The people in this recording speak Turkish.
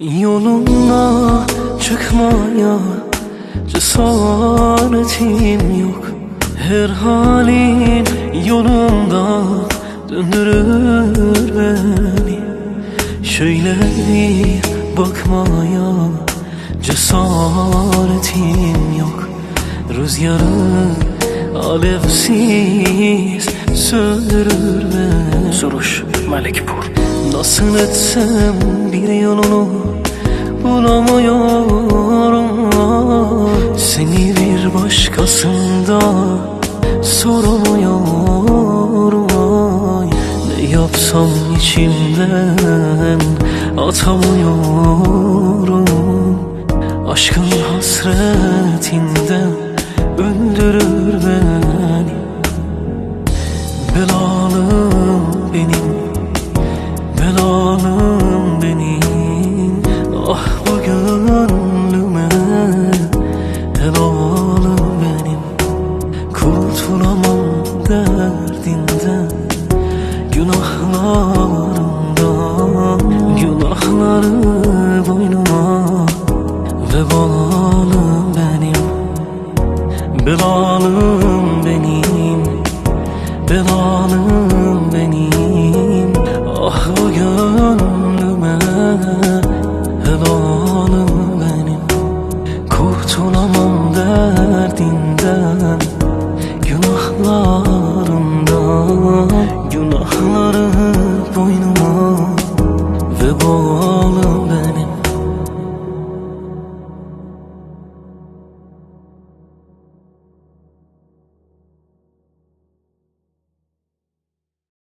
Yoluna çıkmaya cesaretim yok. Her halin yolunda döndürür beni. Şöyle bir bakmaya cesaretim yok. Rüzgarı alevsiz söndürür beni Melikpur Nasıl etsem bir yolunu bulamıyorum. Seni bir başkasında soramıyorum. Ay, Ne yapsam içimden atamıyorum. Aşkın hasretinden öldürür beni. Belalım benim Belalım benim. Ah bu gönlüme Helalım benim. Kurtulamam derdinden. Günahlarımdan Günahları boynuma. Vebalım benim. Belalım benim. Belalım boynuma ve bağlı